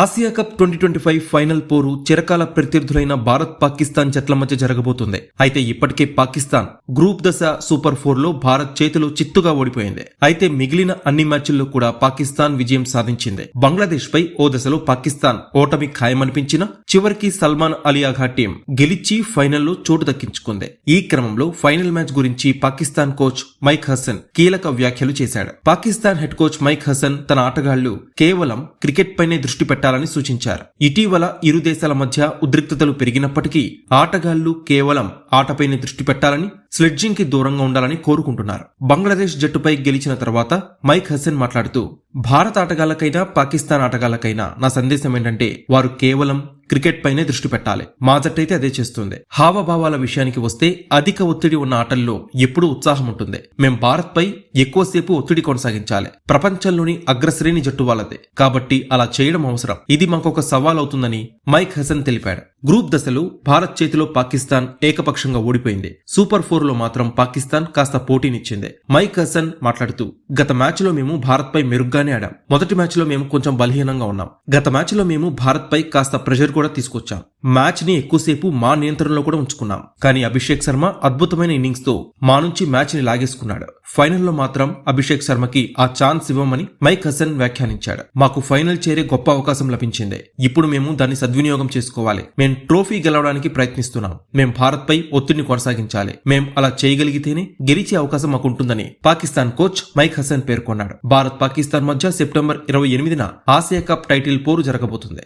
Asia cup twenty twenty five final పోరు చిరకాల ప్రత్యర్థులైన భారత్ పాకిస్తాన్ జట్ల మధ్య జరగబోతుంది. అయితే ఇప్పటికే పాకిస్తాన్ గ్రూప్ దశ సూపర్ ఫోర్లో భారత్ చేతిలో చిత్తుగా ఓడిపోయింది. అయితే మిగిలిన అన్ని మ్యాచ్ల్లో కూడా పాకిస్తాన్ విజయం సాధించింది. బంగ్లాదేశ్ పై ఓ దశలో పాకిస్తాన్ ఓటమి ఖాయమనిపించిన చివరికి సల్మాన్ అలియాఘా టీం గెలిచి ఫైనల్లో చోటు దక్కించుకుంది. ఈ క్రమంలో ఫైనల్ మ్యాచ్ గురించి పాకిస్తాన్ కోచ్ మైక్ హసన్ కీలక వ్యాఖ్యలు చేశాడు. Pakistan head coach Mike Hesson తన ఆటగాళ్ళు కేవలం క్రికెట్ పైనే దృష్టి పెట్టారు పట్టాలని సూచించారు. ఇటీవల ఇరు దేశాల మధ్య ఉద్రిక్తతలు పెరిగినప్పటికీ ఆటగాళ్ళు కేవలం ఆటపైనే దృష్టి పెట్టాలని స్లెడ్జింగ్కి దూరంగా ఉండాలని కోరుకుంటున్నారు. బంగ్లాదేశ్ జట్టుపై గెలిచిన తర్వాత మైక్ హసన్ మాట్లాడుతూ భారత ఆటగాళ్ళకైనా పాకిస్తాన్ ఆటగాళ్ళకైనా నా సందేశం ఏంటంటే వారు కేవలం క్రికెట్ పైనే దృష్టి పెట్టాలి. మా జట్టయితే అదే చేస్తుంది. హావభావాల విషయానికి వస్తే అధిక ఒత్తిడి ఉన్న ఆటల్లో ఎప్పుడూ ఉత్సాహం ఉంటుంది. మేం భారత్ పై ఎక్కువసేపు ఒత్తిడి కొనసాగించాలి. ప్రపంచంలోని అగ్రశ్రేణి జట్టు వాళ్ళదే. కాబట్టి అలా చేయడం అవసరం. ఇది మాకొక సవాల్ అవుతుందని మైక్ హసన్ తెలిపాడు. గ్రూప్ దశలో భారత్ చేతిలో పాకిస్తాన్ ఏకపక్షంగా ఓడిపోయింది. సూపర్ ఫోర్లో మాత్రం పాకిస్తాన్ కాస్త పోటీనిచ్చింది. మైక్ హసన్ మాట్లాడుతూ గత మ్యాచ్లో మేము భారత్ పై మెరుగ్గానే ఆడాం. మొదటి మ్యాచ్లో మేము కొంచెం బలహీనంగా ఉన్నాం. గత మ్యాచ్లో మేము భారత్ పై కాస్త ప్రెషర్ కూడా తీసుకొచ్చాం. మ్యాచ్ని ఎక్కువసేపు మా నియంత్రణలో కూడా ఉంచుకున్నాం. కానీ అభిషేక్ శర్మ అద్భుతమైన ఇన్నింగ్స్తో మా నుంచి మ్యాచ్ని లాగేసుకున్నాడు. ఫైనల్లో మాత్రం అభిషేక్ శర్మకి ఆ ఛాన్స్ ఇవ్వమని మైక్ హసన్ వ్యాఖ్యానించాడు. మాకు ఫైనల్ చేరే గొప్ప అవకాశం లభించింది. ఇప్పుడు మేము దాన్ని సద్వినియోగం చేసుకోవాలి. మేము ట్రోఫీ గెలవడానికి ప్రయత్నిస్తున్నాం. మేం భారత్ పై ఒత్తిడిని కొనసాగించాలి. మేం అలా చేయగలిగితేనే గెలిచే అవకాశం మాకు ఉంటుందని పాకిస్తాన్ కోచ్ మైక్ హసన్ పేర్కొన్నాడు. భారత్ పాకిస్తాన్ మధ్య సెప్టెంబర్ ఇరవై ఎనిమిదిన ఆసియా కప్ టైటిల్ పోరు జరగబోతుంది.